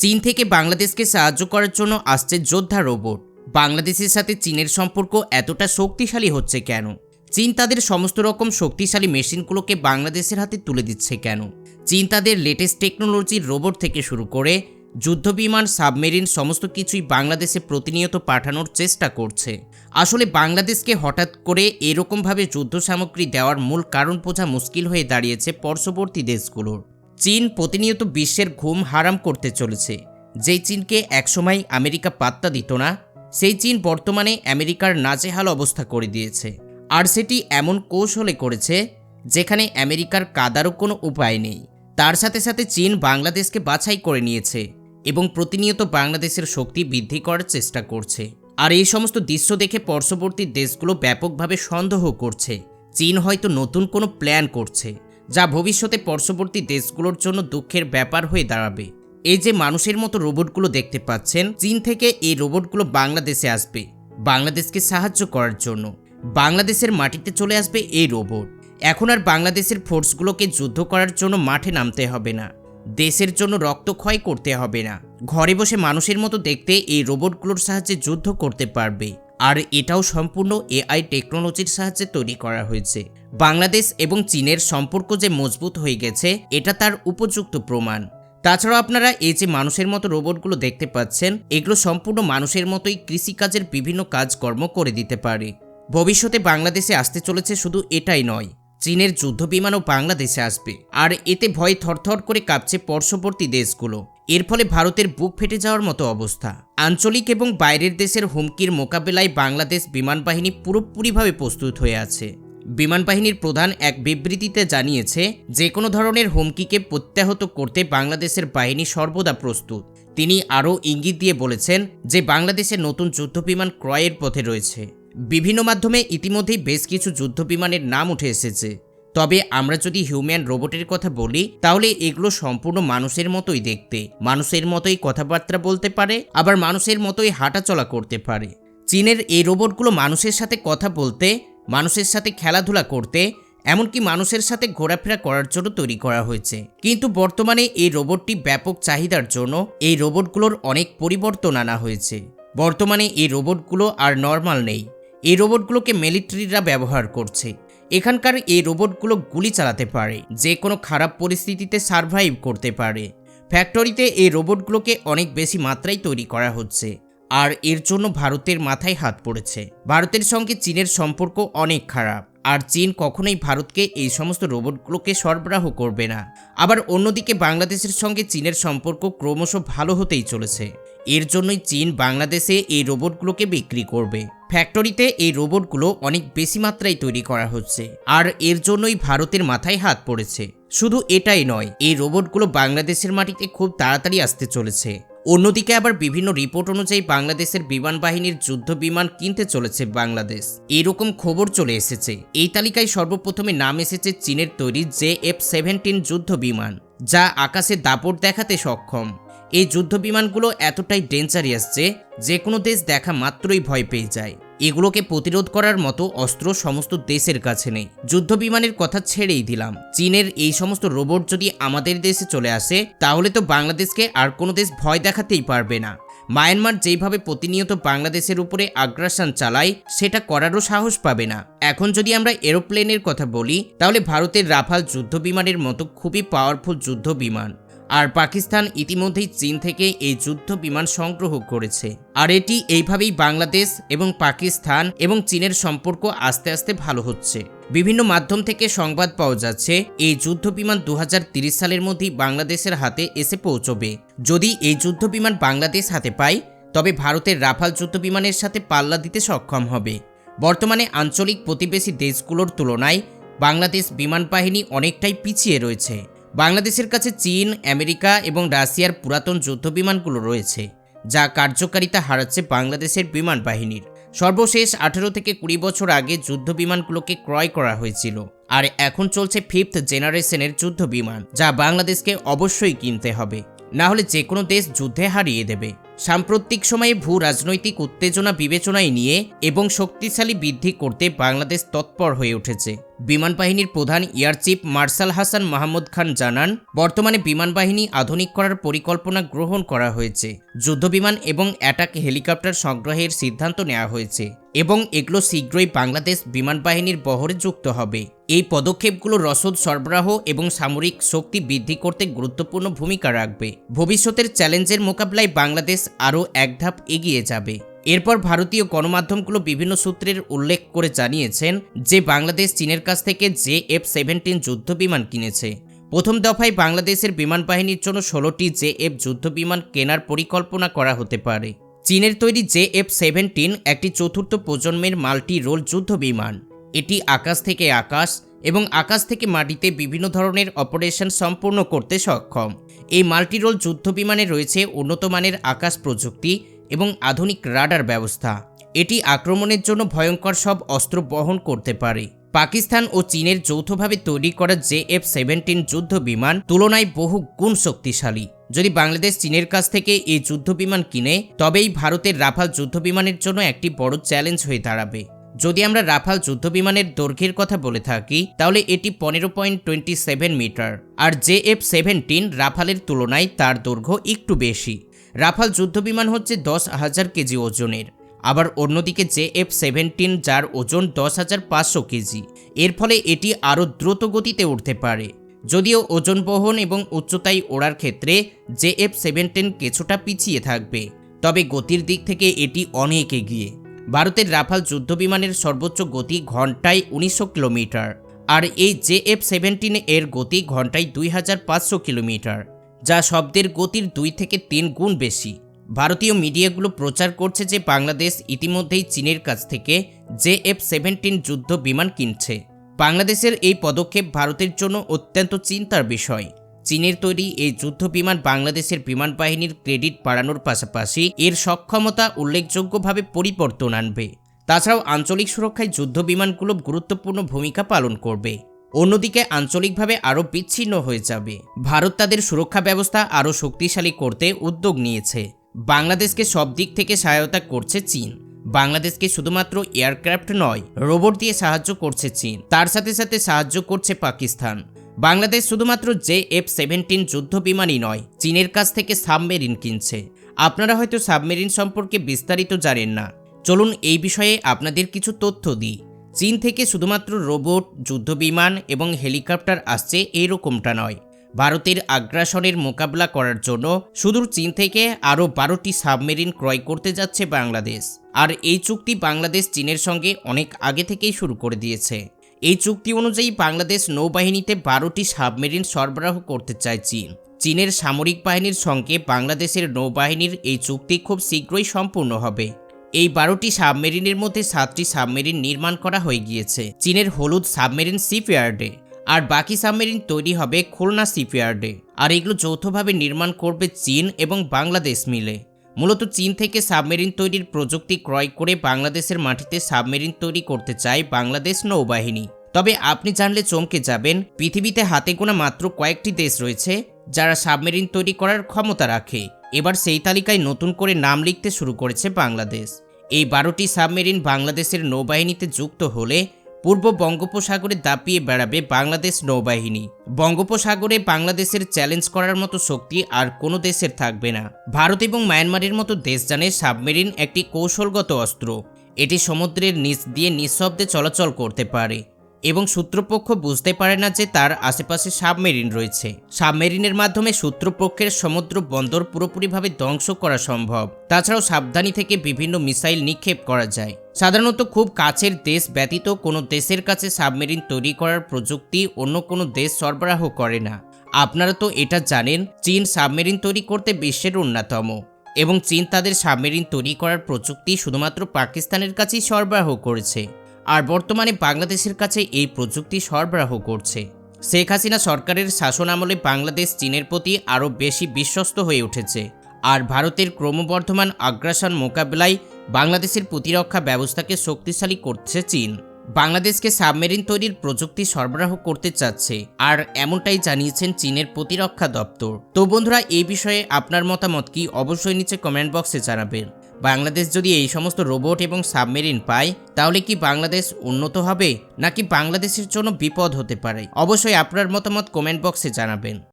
চীন থেকে বাংলাদেশকে সাহায্য করার জন্য আসছে যোদ্ধা রোবট। বাংলাদেশের সাথে চীনের সম্পর্ক এতটা শক্তিশালী হচ্ছে কেন? চীন তাদের সমস্ত রকম শক্তিশালী মেশিনগুলোকে বাংলাদেশের হাতে তুলে দিচ্ছে কেন? চীন তাদের লেটেস্ট টেকনোলজির রোবট থেকে শুরু করে যুদ্ধবিমান, সাবমেরিন সমস্ত কিছুই বাংলাদেশে প্রতিনিয়ত পাঠানোর চেষ্টা করছে। আসলে বাংলাদেশকে হঠাৎ করে এরকমভাবে যুদ্ধ সামগ্রী দেওয়ার মূল কারণ বোঝা মুশকিল হয়ে দাঁড়িয়েছে পার্শ্ববর্তী দেশগুলোর। চীন প্রতিনিয়ত বিশ্বের ঘুম হারাম করতে চলেছে। যেই চীনকে একসময় আমেরিকা পাত্তা দিত না, সেই চীন বর্তমানে আমেরিকার নাজেহাল অবস্থা করে দিয়েছে। আর সেটি এমন কৌশলে করেছে, যেখানে আমেরিকার কাদারও কোনো উপায় নেই। তার সাথে সাথে চীন বাংলাদেশকে বাছাই করে নিয়েছে এবং প্রতিনিয়ত বাংলাদেশের শক্তি বৃদ্ধি করার চেষ্টা করছে। আর এই সমস্ত দৃশ্য দেখে পার্শ্ববর্তী দেশগুলো ব্যাপকভাবে সন্দেহ করছে। চীন হয়তো নতুন কোনো প্ল্যান করছে। যা ভবিষ্যতে পার্শ্ববর্তী দেশগুলোর জন্য দুঃখের ব্যাপার হয়ে দাঁড়াবে। এই যে মানুষের মতো রোবটগুলো দেখতে পাচ্ছেন, চীন থেকে এই রোবটগুলো বাংলাদেশে আসবে, বাংলাদেশকে সাহায্য করার জন্য। বাংলাদেশের মাটিতে চলে আসবে এই রোবট। এখন আর বাংলাদেশের ফোর্সগুলোকে যুদ্ধ করার জন্য মাঠে নামতে হবে না। দেশের জন্য রক্তক্ষয় করতে হবে না। ঘরে বসে মানুষের মতো দেখতে এই রোবটগুলোর সাহায্যে যুদ্ধ করতে পারবে। আর এটাও সম্পূর্ণ এআই টেকনোলজির সাহায্যে তৈরি করা হয়েছে। বাংলাদেশ এবং চীনের সম্পর্ক যে মজবুত হয়ে গেছে, এটা তার উপযুক্ত প্রমাণ। তাছাড়াও আপনারা এই যে মানুষের মতো রোবটগুলো দেখতে পাচ্ছেন, এগুলো সম্পূর্ণ মানুষের মতোই কৃষিকাজের বিভিন্ন কাজকর্ম করে দিতে পারে। ভবিষ্যতে বাংলাদেশে আসতে চলেছে শুধু এটাই নয়, চীনের যুদ্ধ বিমানও বাংলাদেশে আসবে। আর এতে ভয়ে থরথর করে কাঁপছে পার্শ্ববর্তী দেশগুলো। এর ফলে ভারতের বুক ফেটে যাওয়ার মতো অবস্থা। আঞ্চলিক এবং বাইরের দেশের হুমকির মোকাবেলায় বাংলাদেশ বিমান বাহিনী পুরোপুরিভাবে প্রস্তুত হয়ে আছে। বিমান বাহিনীর প্রধান এক বিবৃতিতে জানিয়েছে যে কোনো ধরনের হুমকিকে প্রত্যাহত করতে বাংলাদেশের বাহিনী সর্বদা প্রস্তুত। তিনি আরও ইঙ্গিত দিয়ে বলেছেন যে, বাংলাদেশে নতুন যুদ্ধবিমান ক্রয়ের পথে রয়েছে। বিভিন্ন মাধ্যমে ইতিমধ্যেই বেশ কিছু যুদ্ধবিমানের নাম উঠে এসেছে। তবে আমরা যদি হিউম্যান রোবটের কথা বলি, তাহলে এগুলো সম্পূর্ণ মানুষের মতোই দেখতে। মানুষের মতোই কথাবার্তা বলতে পারে, আবার মানুষের মতোই হাঁটাচলা করতে পারে। চীনের এই রোবটগুলো মানুষের সাথে কথা বলতে, মানুষের সাথে খেলাধুলা করতে, এমনকি মানুষের সাথে ঘোরাফেরা করার জন্য তৈরি করা হয়েছে। কিন্তু বর্তমানে এই রোবটটি ব্যাপক চাহিদার জন্য এই রোবটগুলোর অনেক পরিবর্তন আনা হয়েছে। বর্তমানে এই রোবটগুলো আর নর্মাল নেই। এই রোবটগুলোকে মিলিটারিরা ব্যবহার করছে। এখানকার এই রোবটগুলো গুলি চালাতে পারে, যে কোনো খারাপ পরিস্থিতিতে সার্ভাইভ করতে পারে। ফ্যাক্টরিতে এই রোবটগুলোকে অনেক বেশি মাত্রায় তৈরি করা হচ্ছে, আর এর জন্য ভারতের মাথায় হাত পড়েছে। ভারতের সঙ্গে চীনের সম্পর্ক অনেক খারাপ, আর চীন কখনোই ভারতকে এই সমস্ত রোবটগুলোকে সরবরাহ করবে না। আবার অন্যদিকে বাংলাদেশের সঙ্গে চীনের সম্পর্ক ক্রমশ ভালো হতেই চলেছে। এর জন্যই চীন বাংলাদেশে এই রোবটগুলোকে বিক্রি করবে। ফ্যাক্টরিতে এই রোবটগুলো অনেক বেশি মাত্রায় তৈরি করা হচ্ছে, আর এর জন্যই ভারতের মাথায় হাত পড়েছে। শুধু এটাই নয়, এই রোবটগুলো বাংলাদেশের মাটিতে খুব তাড়াতাড়ি আসতে চলেছে। অন্যদিকে আবার বিভিন্ন রিপোর্ট অনুযায়ী বাংলাদেশের বিমান বাহিনীর যুদ্ধ বিমান কিনতে চলেছে বাংলাদেশ। এরকম খবর চলে এসেছে। এই তালিকায় সর্বপ্রথমে নাম এসেছে চীনের তৈরি জে এফ সেভেন্টিন যুদ্ধ বিমান, যা আকাশে দাপট দেখাতে সক্ষম। এই যুদ্ধ বিমানগুলো এতটাই ডেঞ্জারিয়াস যে যে কোনো দেশ দেখা মাত্রই ভয় পেয়ে যায়। এগুলোকে প্রতিরোধ করার মতো অস্ত্র সমস্ত দেশের কাছে নেই। যুদ্ধ বিমানের কথা ছেড়েই দিলাম। চীনের এই সমস্ত রোবট যদি আমাদের দেশে চলে আসে, তাহলে তো বাংলাদেশকে আর কোনো দেশ ভয় দেখাতেই পারবে না। মায়ানমার যেইভাবে প্রতিনিয়ত বাংলাদেশের উপরে আগ্রাসন চালায়, সেটা করারও সাহস পাবে না। এখন যদি আমরা এরোপ্লেনের কথা বলি, তাহলে ভারতের রাফাল যুদ্ধ বিমানের মতো খুবই পাওয়ারফুল যুদ্ধ বিমান আর পাকিস্তান ইতিমধ্যেই চীন থেকে এই যুদ্ধ বিমান সংগ্রহ করেছে। আর এটি এইভাবেই বাংলাদেশ এবং পাকিস্তান এবং চীনের সম্পর্ক আস্তে আস্তে ভালো হচ্ছে। বিভিন্ন মাধ্যম থেকে সংবাদ পাওয়া যাচ্ছে, এই যুদ্ধ বিমান দু সালের মধ্যেই বাংলাদেশের হাতে এসে পৌঁছবে। যদি এই যুদ্ধ বিমান বাংলাদেশ হাতে পায়, তবে ভারতের রাফাল যুদ্ধ বিমানের সাথে পাল্লা দিতে সক্ষম হবে। বর্তমানে আঞ্চলিক প্রতিবেশী দেশগুলোর তুলনায় বাংলাদেশ বিমান বাহিনী অনেকটাই পিছিয়ে রয়েছে। বাংলাদেশের কাছে চীন, আমেরিকা এবং রাশিয়ার পুরাতন যুদ্ধ বিমানগুলো রয়েছে, যা কার্যকারিতা হারাচ্ছে বাংলাদেশের বিমান বাহিনীর। সর্বশেষ আঠেরো থেকে কুড়ি বছর আগে যুদ্ধ বিমানগুলোকে ক্রয় করা হয়েছিল, আর এখন চলছে ফিফথ জেনারেশনের যুদ্ধ বিমান, যা বাংলাদেশকে অবশ্যই কিনতে হবে। না হলে যে কোনো দেশ যুদ্ধে হারিয়ে দেবে। সাম্প্রতিক সময়ে ভূ রাজনৈতিক উত্তেজনা বিবেচনায় নিয়ে এবং শক্তিশালী বৃদ্ধি করতে বাংলাদেশ তৎপর হয়ে উঠেছে। বিমান বাহিনীর প্রধান air chief marshal Hasan Mahmud Khan জানান, বর্তমানে বিমান বাহিনী আধুনিক করার পরিকল্পনা গ্রহণ করা হয়েছে, যুদ্ধবিমান এবং অ্যাটাক হেলিকপ্টার সংগ্রহের সিদ্ধান্ত নেওয়া হয়েছে এবং এগুলো শীঘ্রই বাংলাদেশ বিমান বাহিনীর বহরে যুক্ত হবে। এই পদক্ষেপগুলো রসদ সরবরাহ এবং সামরিক শক্তি বৃদ্ধি করতে গুরুত্বপূর্ণ ভূমিকা রাখবে। ভবিষ্যতের চ্যালেঞ্জের মোকাবিলায় বাংলাদেশ আরও এক ধাপ এগিয়ে যাবে। এরপর ভারতীয় গণমাধ্যমগুলো বিভিন্ন সূত্রের উল্লেখ করে জানিয়েছেন যে বাংলাদেশ চীনের কাছ থেকে জে এফ সেভেন্টিন যুদ্ধ বিমান কিনেছে। প্রথম দফায় বাংলাদেশের বিমান বাহিনীর জন্য ষোলোটি জে এফ যুদ্ধ বিমান কেনার পরিকল্পনা করা হতে পারে। চীনের তৈরি জে এফ সেভেন্টিন একটি চতুর্থ প্রজন্মের মাল্টি রোল যুদ্ধ বিমান এটি আকাশ থেকে আকাশ এবং আকাশ থেকে মাটিতে বিভিন্ন ধরনের অপারেশন সম্পূর্ণ করতে সক্ষম। এই মাল্টিরোল যুদ্ধ বিমানে রয়েছে উন্নত মানের আকাশ প্রযুক্তি এবং আধুনিক রাডার ব্যবস্থা। এটি আক্রমণের জন্য ভয়ঙ্কর সব অস্ত্র বহন করতে পারে। পাকিস্তান ও চীনের যৌথভাবে তৈরি করা জে এফ সেভেন্টিন যুদ্ধ বিমান তুলনায় বহু গুণ শক্তিশালী। যদি বাংলাদেশ চীনের কাছ থেকে এই যুদ্ধ বিমান কিনে, তবেই ভারতের রাফাল যুদ্ধ বিমানের জন্য একটি বড় চ্যালেঞ্জ হয়ে দাঁড়াবে। যদি আমরা রাফাল যুদ্ধ বিমানের দৈর্ঘ্যের কথা বলে থাকি, তাহলে এটি পনেরো পয়েন্ট টোয়েন্টি সেভেন মিটার। আর জে এফ সেভেন্টিন রাফালের তুলনায় তার দৈর্ঘ্য একটু বেশি। রাফাল যুদ্ধবিমান হচ্ছে দশ হাজার কেজি ওজনের। আবার অন্যদিকে জে এফ সেভেন্টিন, যার ওজন দশ হাজার পাঁচশো কেজি, এর ফলে এটি আরও দ্রুত গতিতে উঠতে পারে। যদিও ওজন বহন এবং উচ্চতায় ওড়ার ক্ষেত্রে জে এফ সেভেন্টিন কিছুটা পিছিয়ে থাকবে, তবে গতির দিক থেকে এটি অনেক এগিয়ে। ভারতের রাফাল যুদ্ধবিমানের সর্বোচ্চ গতি ঘন্টায় উনিশশো কিলোমিটার, আর এই জে এফ সেভেন্টিন এর গতি ঘন্টায় দুই হাজার পাঁচশো কিলোমিটার। যা শব্দের গতির দুই থেকে তিন গুণ বেশি। ভারতীয় মিডিয়াগুলো প্রচার করছে যে বাংলাদেশ ইতিমধ্যেই চীনের কাছ থেকে জে এফ সেভেন্টিন যুদ্ধ বিমান কিনছে। বাংলাদেশের এই পদক্ষেপ ভারতের জন্য অত্যন্ত চিন্তার বিষয়। চীনের তৈরি এই যুদ্ধ বিমান বাংলাদেশের বিমান বাহিনীর ক্রেডিট বাড়ানোর পাশাপাশি এর সক্ষমতা উল্লেখযোগ্যভাবে পরিবর্তন আনবে। তাছাড়াও আঞ্চলিক সুরক্ষায় যুদ্ধ বিমানগুলো গুরুত্বপূর্ণ ভূমিকা পালন করবে। অন্যদিকে আঞ্চলিকভাবে আরও বিচ্ছিন্ন হয়ে যাবে। ভারত তাদের সুরক্ষা ব্যবস্থা আরও শক্তিশালী করতে উদ্যোগ নিয়েছে। বাংলাদেশকে সব দিক থেকে সহায়তা করছে চীন। বাংলাদেশকে শুধুমাত্র এয়ারক্রাফট নয়, রোবট দিয়ে সাহায্য করছে চীন। তার সাথে সাথে সাহায্য করছে পাকিস্তান। বাংলাদেশ শুধুমাত্র জে এফ সেভেন্টিন যুদ্ধ বিমানই নয়, চীনের কাছ থেকে সাবমেরিন কিনছে। আপনারা হয়তো সাবমেরিন সম্পর্কে বিস্তারিত জানেন না। চলুন এই বিষয়ে আপনাদের কিছু তথ্য দিই। চীন থেকে শুধুমাত্র রোবট, যুদ্ধবিমান এবং হেলিকপ্টার আসছে এরকমটা নয়। ভারতের আগ্রাসনের মোকাবিলা করার জন্য সুদূর চীন থেকে আরও বারোটি সাবমেরিন ক্রয় করতে যাচ্ছে বাংলাদেশ। আর এই চুক্তি বাংলাদেশ চীনের সঙ্গে অনেক আগে থেকেই শুরু করে দিয়েছে। এই চুক্তি অনুযায়ী বাংলাদেশ নৌবাহিনীতে বারোটি সাবমেরিন সরবরাহ করতে চায় চীন। চীনের সামরিক বাহিনীর সঙ্গে বাংলাদেশের নৌবাহিনীর এই চুক্তি খুব শীঘ্রই সম্পূর্ণ হবে। এই বারোটি সাবমেরিনের মধ্যে সাতটি সাবমেরিন নির্মাণ করা হয়ে গিয়েছে। চীনের হলুদ সাবমেরিন শিপইয়ার্ডে। আর বাকি সাবমেরিন তৈরি হবে খুলনা শিপইয়ার্ডে। আর এগুলো যৌথভাবে নির্মাণ করবে চীন এবং বাংলাদেশ মিলে। মূলত চীন থেকে সাবমেরিন তৈরির প্রযুক্তি ক্রয় করে বাংলাদেশের মাটিতে সাবমেরিন তৈরি করতে চায় বাংলাদেশ নৌবাহিনী। তবে আপনি জানলে চমকে যাবেন, পৃথিবীতে হাতে গোনা মাত্র কয়েকটি দেশ রয়েছে, যারা সাবমেরিন তৈরি করার ক্ষমতা রাখে। এবার সেই তালিকায় নতুন করে নাম লিখতে শুরু করেছে বাংলাদেশ। এই বারোটি সাবমেরিন বাংলাদেশের নৌবাহিনীতে যুক্ত হলে পূর্ব বঙ্গোপসাগরে দাপিয়ে বেড়াবে বাংলাদেশ নৌবাহিনী। বঙ্গোপসাগরে বাংলাদেশের চ্যালেঞ্জ করার মতো শক্তি আর কোনো দেশের থাকবে না। ভারত এবং মায়ানমারের মতো দেশ জানে সাবমেরিন একটি কৌশলগত অস্ত্র। এটি সমুদ্রের নিচ দিয়ে নিঃশব্দে চলাচল করতে পারে। এবং সূত্রপক্ষ বুঝতে পারে না যে তার আশেপাশে সাবমেরিন রয়েছে। সাবমেরিনের মাধ্যমে সূত্রপক্ষের সমুদ্র বন্দর পুরোপুরিভাবে ধ্বংস করা সম্ভব। তাছাড়াও সাবধানী থেকে বিভিন্ন মিসাইল নিক্ষেপ করা যায়। সাধারণত খুব কাছের দেশ ব্যতীত কোনো দেশের কাছে সাবমেরিন তৈরি করার প্রযুক্তি অন্য কোনো দেশ সরবরাহ করে না। আপনারা তো এটা জানেন, চীন সাবমেরিন তৈরি করতে বিশ্বের অন্যতম। এবং চীন তাদের সাবমেরিন তৈরি করার প্রযুক্তি শুধুমাত্র পাকিস্তানের কাছেই সরবরাহ করেছে। আর বর্তমানে বাংলাদেশের কাছে এই প্রযুক্তি সরবরাহ করছে। শেখ হাসিনা সরকারের শাসন আমলে বাংলাদেশ চীনের প্রতি আরও বেশি বিশ্বস্ত হয়ে উঠেছে। আর ভারতের ক্রমবর্ধমান আগ্রাসন মোকাবিলায় বাংলাদেশের প্রতিরক্ষা ব্যবস্থাকে শক্তিশালী করছে চীন। বাংলাদেশকে সাবমেরিন তৈরির প্রযুক্তি সরবরাহ করতে চাচ্ছে, আর এমনটাই জানিয়েছেন চীনের প্রতিরক্ষা দপ্তর। তো বন্ধুরা, এই বিষয়ে আপনার মতামত কি? অবশ্যই নিচে কমেন্ট বক্সে জানাবেন। বাংলাদেশ যদি এই সমস্ত রোবট এবং সাবমেরিন পায়, তাহলে কি বাংলাদেশ উন্নত হবে? নাকি বাংলাদেশের জন্য বিপদ হতে পারে? অবশ্যই আপনার মতামত কমেন্ট বক্সে জানাবেন।